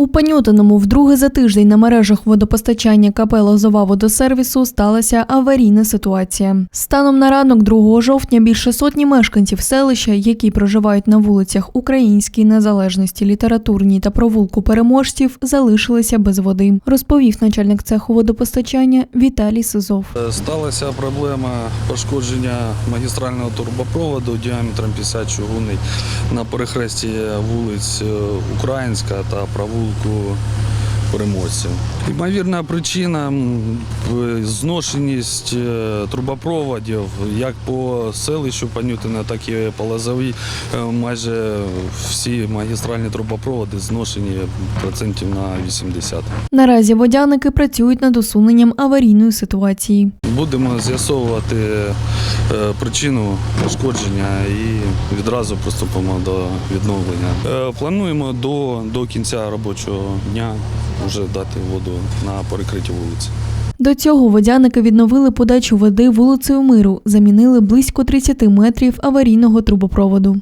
У Панютиному вдруге за тиждень на мережах водопостачання КП «Лозова водосервісу сталася аварійна ситуація. Станом на ранок 2 жовтня більше сотні мешканців селища, які проживають на вулицях Українській Незалежності, Літературній та провулку переможців, залишилися без води, розповів начальник цеху водопостачання Віталій Сизов. Е, Сталася проблема пошкодження магістрального турбопроводу діаметром 50 чугунний на перехресті вулиць е, Українська та провулку maluco. Переможців. Ймовірна причина в- зношеність е, трубопроводів як по селищу Панютина, так і по Лозовій. Е, Майже всі магістральні трубопроводи зношені процентів на 80. Наразі водяники працюють над усуненням аварійної ситуації. Будемо з'ясовувати е, причину пошкодження і відразу приступимо до відновлення. Плануємо до, до кінця робочого дня вже дати воду на перекриті вулиці. До цього водяники відновили подачу води вулицею Миру, замінили близько 30 метрів аварійного трубопроводу.